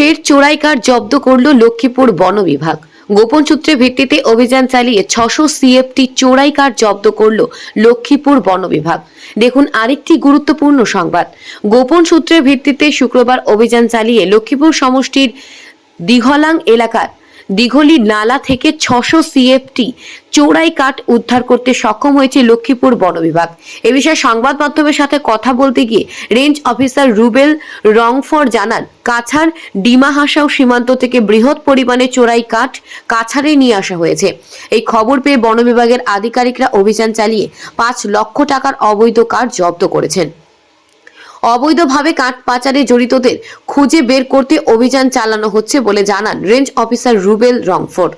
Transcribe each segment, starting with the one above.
ফের চোরাই কার জব্দ করল লক্ষ্মীপুর বন বিভাগ। গোপন সূত্রে ভিত্তিতে অভিযান চালিয়ে ছশো সিএফটি চোরাই কার জব্দ করল লক্ষ্মীপুর বন বিভাগ। দেখুন আরেকটি গুরুত্বপূর্ণ সংবাদ। গোপন সূত্রের ভিত্তিতে শুক্রবার অভিযান চালিয়ে লক্ষ্মীপুর সমষ্টির দিঘলাং এলাকার দিঘলি নালা থেকে ছশো সিএফটি চোরাই কাঠ উদ্ধার করতে সক্ষম হয়েছে লক্ষ্মীপুর বন বিভাগ। এ বিষয়ে সংবাদ মাধ্যমের সাথে কথা বলতে গিয়ে রেঞ্জ অফিসার রুবেল রংফর জানান, কাছাড় ডিমা হাসাও সীমান্ত থেকে বৃহৎ পরিমাণে চোরাই কাঠ কাছাড়ে নিয়ে আসা হয়েছে। এই খবর পেয়ে বন বিভাগের আধিকারিকরা অভিযান চালিয়ে পাঁচ লক্ষ টাকার অবৈধ কাঠ জব্দ করেছেন। অবৈধভাবে কাঠ পাচারে জড়িতদের খুঁজে বের করতে অভিযান চালানো হচ্ছে বলে জানান রেঞ্জ অফিসার রুবেল রংফোর্ড।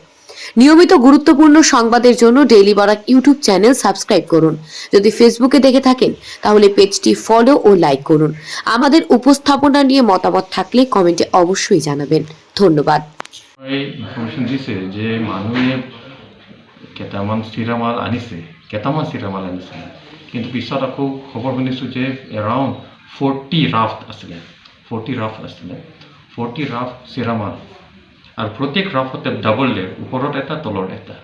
নিয়মিত গুরুত্বপূর্ণ সংবাদের জন্য daily Barak YouTube channel subscribe করুন। যদি ফেসবুকে দেখে থাকেন, তাহলে পেজটি ফলো ও লাইক করুন। আমাদের উপস্থাপনা নিয়ে মতামত থাকলে কমেন্টে অবশ্যই জানাবেন। ধন্যবাদ। দিছে যে মানুহে কেইটামান চিৰামাল আনিছে, কেইটামান চিৰামাল আনিছে। কিন্তু পিছত আকৌ খবৰ শুনিছোঁ যে এৰাউণ্ড ফৰ্টি ৰাফ্ট আছিলে ফৰ্টি ৰাফ্ট আছিলে ফৰ্টি ৰাফ্ট চিৰামাল আৰু প্ৰত্যেক ৰাফ্টতে ডাবল লেয়াৰ ওপৰত এটা তলত এটা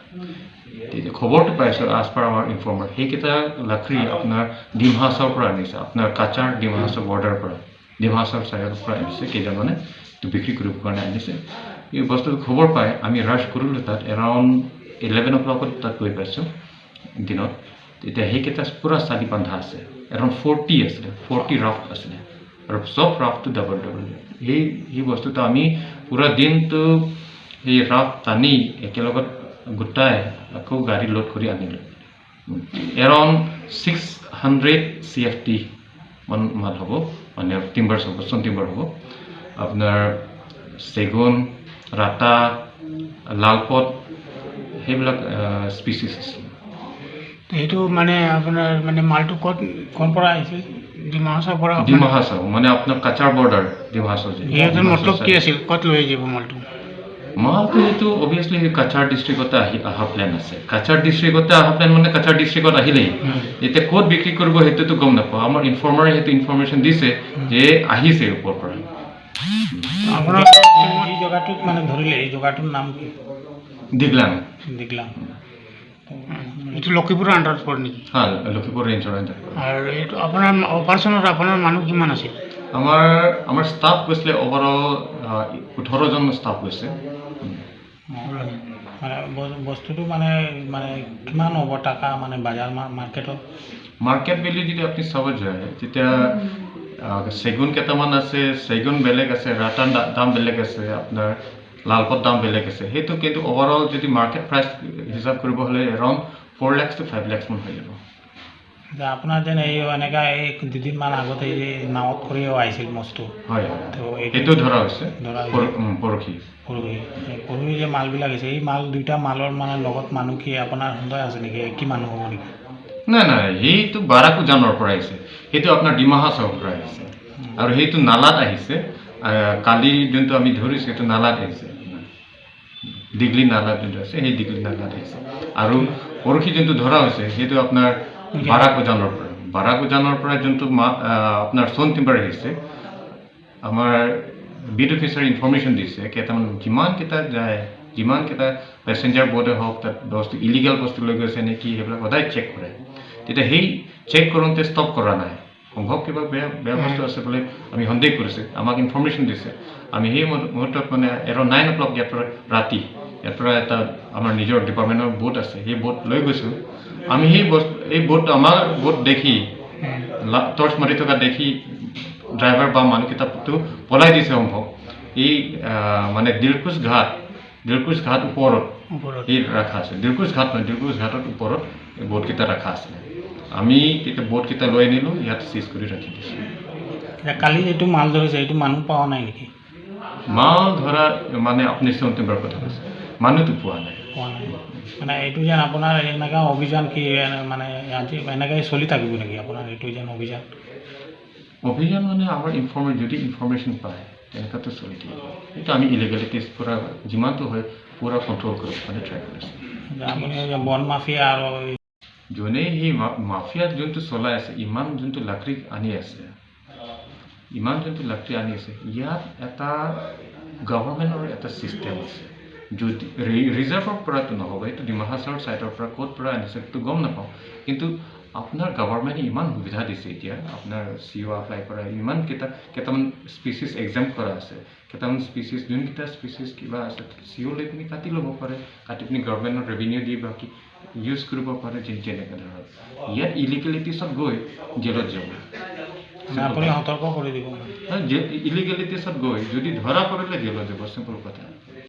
খবৰটো পাইছোঁ আজ পাৰ আমাৰ ইনফৰ্মাৰ সেইকেইটা লাকৰি আপোনাৰ ডিমহাছৰ পৰা আনিছে আপোনাৰ কাছাৰ ডিমহাছৰ বৰ্ডাৰ পৰা ডিমহাছৰ চাইডৰ পৰা আনিছে কেইজনমানে তো বিক্ৰী কৰিবৰ কাৰণে আনিছে এই বস্তুটো খবৰ পাই আমি ৰাছ কৰিলোঁ তাত এৰাউণ্ড ইলেভেন অ' ক্লকত তাত গৈ পাইছোঁ দিনত তেতিয়া সেইকেইটা পূৰা চালি বান্ধা আছে এৰাউণ্ড ফৰ্টি আছিলে ফৰ্টি ৰাফ্ট আছিলে আৰু চব ৰাফটো ডাবল ডাবল সেই সেই বস্তুটো আমি পূৰা দিনটো সেই ৰাফ টানি একেলগত গোটাই আকৌ গাড়ী লোড কৰি আনিলোঁ around six hundred C F T মান মাল হ'ব মানে টিম্বাৰ্ছ হ'ব চন টিম্বাৰ হ'ব আপোনাৰ চেগুন ৰাতা লালপত সেইবিলাক স্পিচিছ আছে তো সেইটো মানে আপোনাৰ মানে মালটো ক'ত ক'ৰ পৰা আহিছিল? ডিমা হাছাৰ পৰা ডিমা হাছাও মানে আপোনাৰ কাছাৰ বৰ্ডাৰ ডিমা হাছাও যে সিহঁতৰ মতলব কি আছিল? ক'ত লৈ যাব মালটো? মালটো এইটো অভিয়াছলি কাছাৰ ডিষ্ট্ৰিক্টতে আহি অহা প্লেন আছে। কাছাৰ ডিষ্ট্ৰিক্টতে অহা প্লেন মানে কাছাৰ ডিষ্ট্ৰিক্টত আহিলেই। এতিয়া ক'ত বিক্ৰী কৰিব সেইটোতো গম নাপাওঁ। আমাৰ ইনফৰ্মাৰে সেইটো ইনফৰ্মেশ্যন দিছে যে আহিছে ওপৰৰ পৰা। আপোনাৰ এই জেগাটোত মানে ধৰিলে এই জেগাটোৰ নাম কি? দীঘলাং দিগলাম। এইটো লক্ষীপুৰৰ আণ্ডাৰত পৰে নেকি? হা লখিমপুৰ ৰেঞ্জৰ আণ্ডাৰ আৰু এইটো আপোনাৰ অপাৰেশ্যনত আপোনাৰ মানুহ কিমান আছিল? আমাৰ আমাৰ ষ্টাফ গৈছিলে অভাৰঅল ওঠৰজন ষ্টাফ গৈছে। মানে বস্তুটো মানে মানে কিমান হ'ব টাকা মানে বজাৰ মাৰ্কেটত? মাৰ্কেট ভেলি যদি আপুনি চাব যায় তেতিয়া চেগুন কেইটামান আছে চেগুন বেলেগ আছে ৰাটান দা- দাম বেলেগ আছে আপোনাৰ লালপত দাম বেলেগ আছে। সেইটো কিন্তু অভাৰঅল যদি মাৰ্কেট প্ৰাইচ হিচাপ কৰিব হ'লে around four lakhs two five lakhs মান হৈ যাব। যে আপোনাৰ যেন এই এনেকা এই দুদিনমান আগতে এই নাৱত কৰিও আহিছিল মস্তু হয় তো এইটো ধৰা হৈছে। পৰহি। পৰহি। পৰহি যে মালবিলাক আহিছে এই মাল দুইটা মালৰ মানে লগত মানুহ কি আপোনাৰ সন্দেহ আছে নেকি? কি মানুহ হ'ব নেকি? নাই নাই সেইটো বাৰাকুজানৰ পৰা আহিছে। সেইটো আপোনাৰ ডিমাহাছৰ পৰা আহিছে। আৰু সেইটো নালাত আহিছে। কালি যোনটো আমি ধৰিছোঁ সেইটো নালাত আহিছে। দীঘলি নালাত যোনটো আছে সেই দীঘলি নালাত আহিছে। আৰু পৰহি যোনটো ধৰা হৈছে সেইটো আপোনাৰ বাৰাকুজানৰ পৰা বাৰাকুজানৰ পৰা যোনটো মা আপোনাৰ চোন টিম্বাৰ আহিছে আমাৰ বিড অফিচাৰে ইনফৰ্মেশ্যন দিছে কেইটামান যিমানকেইটা যায় যিমানকেইটা পেচেঞ্জাৰ বৰ্ডে হওক, তাত বস্তু ইলিগেল বস্তু লৈ গৈছে নে কি, সেইবিলাক সদায় চেক কৰে। তেতিয়া সেই চেক কৰোঁতে ষ্টপ কৰা নাই। সম্ভৱ কিবা বেয়া বেয়া বস্তু আছে বুলি আমি সন্দেহ কৰিছে। আমাক ইনফৰ্মেশ্যন দিছে। আমি সেই মুহূৰ্ত- মুহূৰ্তত মানে এৰাউণ্ড নাইন অ' ক্লক ইয়াৰ পৰা ৰাতি ইয়াৰ পৰা এটা আমাৰ নিজৰ ডিপাৰ্টমেণ্টৰ বোট আছে সেই বোট লৈ গৈছোঁ। আমি সেই বস্তু এই বোট আমাৰ বোট দেখি টৰ্চ মাৰি থকা দেখি ড্ৰাইভাৰ বা মানুহকেইটাটো পলাই দিছে সম্ভৱ। এই মানে দিলকুচ ঘাট দিলকুচ ঘাট ওপৰত এই ৰখা আছে। দিলকুচ ঘাট নহয় দিলকুচ ঘাটৰ ওপৰত এই বোটকেইটা ৰখা আছিলে আমি তেতিয়া বোটকেইটা লৈ আনিলোঁ ইয়াত চিজ কৰি ৰাখি দিছোঁ। কালি যিটো মাল ধৰিছে এইটো মানুহ পোৱা নাই নেকি? মাল ধৰা মানে আপুনি কথা কৈছে। মানুহটো পোৱা নাই। পোৱা নাই। মানে এইটো যেন আপোনাৰ এনেকুৱা অভিযান কি মানে আজি এনেকৈ চলি থাকিব নেকি আপোনাৰ এইটো যেন অভিযান? অভিযান মানে আমাৰ ইনফৰ্মে যদি ইনফৰ্মেশ্যন পায় তেনেকুৱাতো চলি থাকিব। সেইটো আমি ইলিগেলিটিজ পূৰা যিমানটো হয় পূৰা কণ্ট্ৰল কৰিব কাৰণে ট্ৰাই কৰিছোঁ আপুনি বন মাফিয়া আৰু যোনে সেই মাফিয়াত যোনটো চলাই আছে ইমান যোনটো লাকৰি আনি আছে ইমান যোনটো লাকৰি আনি আছে ইয়াত এটা গভৰ্ণমেণ্টৰ এটা ছিষ্টেম আছে। যদি ৰিজাৰ্ভৰ পৰাতো নহ'ব এইটো ডিমা হাছাওৰ ছাইডৰ পৰা ক'ত পৰা আনিছে সেইটো গম নাপাওঁ কিন্তু আপোনাৰ গভৰ্ণমেণ্টে ইমান সুবিধা দিছে এতিয়া আপোনাৰ চি অ' এপ্লাই কৰা ইমান কেইটা কেইটামান স্পিচিছ এক্সাম কৰা আছে কেইটামান স্পিচিছ যোনকেইটা স্পিচিছ কিবা আছে চি অ' লৈ পিনি কাটি ল'ব পাৰে কাটি পিনি গভৰ্ণমেণ্টৰ ৰেভিনিউ দি বাকী ইউজ কৰিব পাৰে যেন যেনেকৈ ধৰক ইয়াত ইলিগেলিটিছত গৈ জেলত যাব আপুনি সতৰ্ক কৰি দিব ইলিগেলিটিছত গৈ যদি ধৰা পৰিলে জেলত যাব চিম্পল কথা